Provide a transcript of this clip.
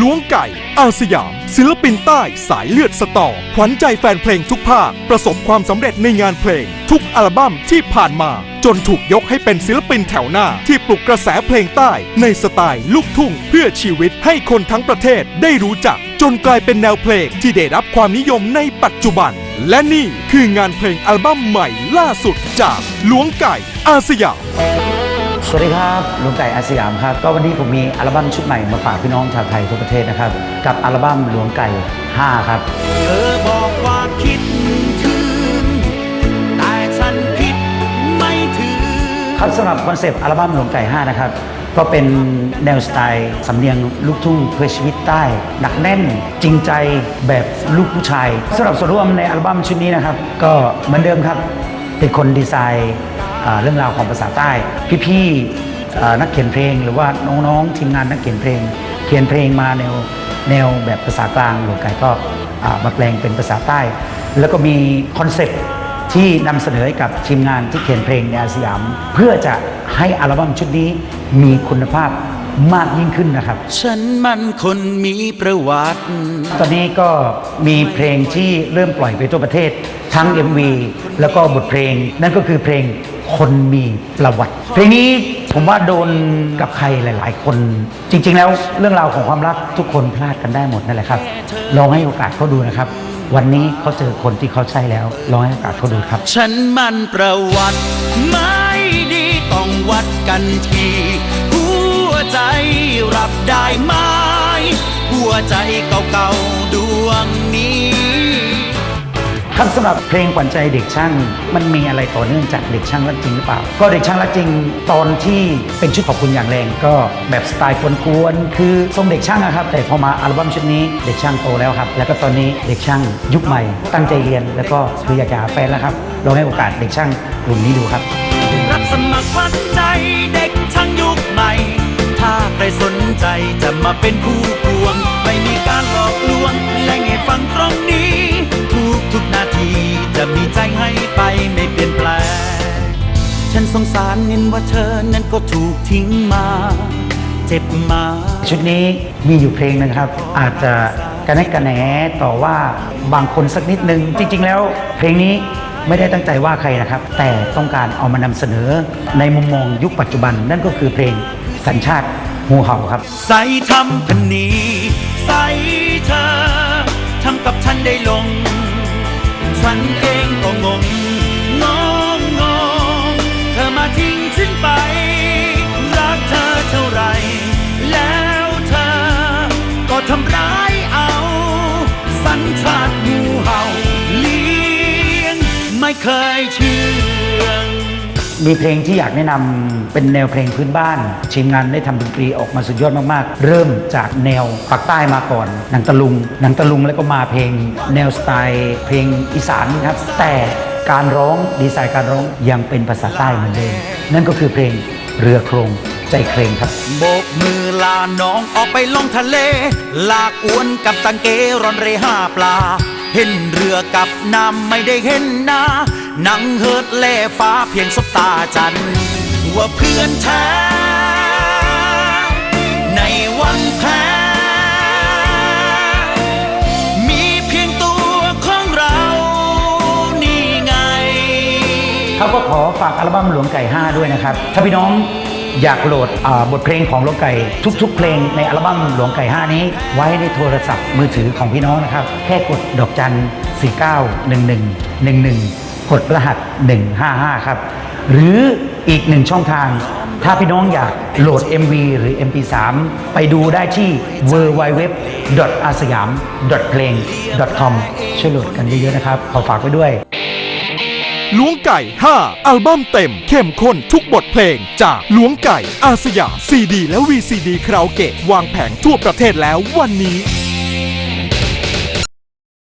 ล้วงไก่ อาสยาม ศิลปินใต้สายเลือดสตอขวัญใจแฟนเพลงทุกภาค ประสบความสำเร็จในงานเพลง ทุกอัลบั้มที่ผ่านมา จนถูกยกให้เป็นศิลปินแถวหน้า ที่ปลุกกระแสเพลงใต้ ในสไตล์ลูกทุ่ง เพื่อชีวิตให้คนทั้งประเทศได้รู้จัก จนกลายเป็นแนวเพลงที่ได้รับความนิยมในปัจจุบัน และนี่คืองานเพลงอัลบั้มใหม่ล่าสุดจากล้วงไก่ อาสยาม สวัสดีครับลุงไก่อาสยามครับ ก็วันนี้ผมมีอัลบั้มชุดใหม่มาฝากพี่น้องชาวไทยทั่วประเทศนะครับ กับอัลบั้มหลวงไก่ 5 ครับ เธอบอกว่าคิดถึง แต่ฉันคิดไม่ถึง ครับสำหรับคอนเซปต์อัลบั้มหลวงไก่ 5 นะครับ ก็เป็นแนวสไตล์สำเนียงลูกทุ่งเพื่อชีวิตใต้ หนักแน่นจริงใจแบบลูกผู้ชายสำหรับส่วนร่วมในอัลบั้มชุดนี้นะครับ ก็เหมือนเดิมครับเป็นคนดีไซน์อ่าเรื่องราวของภาษาใต้ พี่ๆอ่านักเขียนเพลงหรือว่าน้องๆทีมงานนักเขียนเพลง เขียนเพลงมาแนวแนวแบบภาษากลางหลวงไก่ก็อ่ามาแปลงเป็นภาษาใต้ แล้วก็มีคอนเซปต์ที่นำเสนอให้กับทีมงานที่เขียนเพลงในอาสยาม เพื่อจะให้อัลบั้มชุดนี้มีคุณภาพมากยิ่งขึ้นนะครับ ฉันมันคนมีประวัติ ตอนนี้ก็มีเพลงที่เริ่มปล่อยไปทั่วประเทศ ทั้ง MV แล้วก็บทเพลง นั่นก็คือเพลง คนมีประวัติ เพลงนี้ผมว่าโดนกับใครหลาย ๆ คน จริง ๆ แล้วเรื่องราวของความรักทุกคนพลาดกันได้หมดนั่นแหละครับ ลองให้โอกาสเขาดูนะครับ วันนี้เขาเจอคนที่เขาใช่แล้ว ลองให้โอกาสเขาดูครับ ฉันมันประวัติไม่ดีต้องวัดกันทีหัวใจรับได้ไหมหัวใจเก่าๆดวงนี้ ครับสำหรับเพลงขวัญใจเด็กช่างมันมีอะไรต่อเนื่องจากเด็กช่างรักจริงหรือเปล่า ก็เด็กช่างรักจริงตอนที่เป็นชุดขอบคุณอย่างแรงก็แบบสไตล์กวนๆคือทรงเด็กช่างนะครับ แต่พอมาอัลบั้มชุดนี้เด็กช่างโตแล้วครับ แล้วก็ตอนนี้เด็กช่างยุคใหม่ ตั้งใจเรียนแล้วก็คืออยากจะหาแฟนแล้วครับลองให้โอกาสเด็กช่างกลุ่มนี้ดูครับรับสมัครขวัญใจเด็กช่างยุคใหม่ ถ้าใครสนใจจะมาเป็นผู้กวงไม่มี สงสารเห็นว่าเธอนั้นก็ถูกทิ้งมา เจ็บมา ชุดนี้มีอยู่เพลงหนึงครับ อาจจะกระแนกกระแหนต่อว่าบางคนสักนิดนึง จริง ๆ แล้วเพลงนี้ไม่ได้ตั้งใจว่าใครนะครับ แต่ต้องการเอามานำเสนอในมุมมองยุคปัจจุบัน นั่นก็คือเพลงสัญชาติงูเห่าครับ ใส่ทำพันนีใส่เธอทำกับฉันได้ลง ฉันเองก็งงง เคยเชื่องมีเพลงที่อยากแนะนำเป็นแนวเพลงพื้นบ้านทีมงานได้ทำดนตรีออกมาสุดยอดมากๆ เริ่มจากแนวปากใต้มาก่อนหนังตะลุงหนังตะลุงแล้วก็มาเพลงแนวสไตล์เพลงอีสานครับ แต่การร้องดีไซน์การร้องยังเป็นภาษาใต้เหมือนเดิมนั่นก็คือเพลงเรือโครงใจเครงครับโบกมือลาน้องออกไปล่องทะเล ลากอวนกับตังเกรอนเรห้าปลา เห็นเรือกับน้ำไม่ได้เห็นหน้านั่งเฮิดแล่ฟ้าเพียงสบตาจัน ว่าเพื่อนแท้ ในวันแพ้มีเพียงตัวของเรานี่ไงเขาก็ขอฝากอัลบั้มหลวงไก่ 5 ด้วยนะครับ ถ้าพี่น้อง อยากโหลดบทเพลงของหลวงไก่ ทุก ๆ เพลงในอัลบั้มหลวงไก่ 5 นี้ ไว้ในโทรศัพท์มือถือของพี่น้องนะครับ แค่กดดอกจัน 491111 กดรหัส 155 ครับ หรืออีกหนึ่งช่องทาง ถ้าพี่น้องอยากโหลด MV หรือ MP3 ไปดูได้ที่ w w w a s y a m p l a y c o m ช่วยโหลดกันเยอะๆนะครับ ขอฝากไว้ด้วย ล้วงไก่ 5 อัลบั้มเต็ม เข้มข้นทุกบทเพลง จากล้วงไก่ อาสยาซีดี และ VCD คาราโอเกะวางแผงทั่วประเทศแล้ววันนี้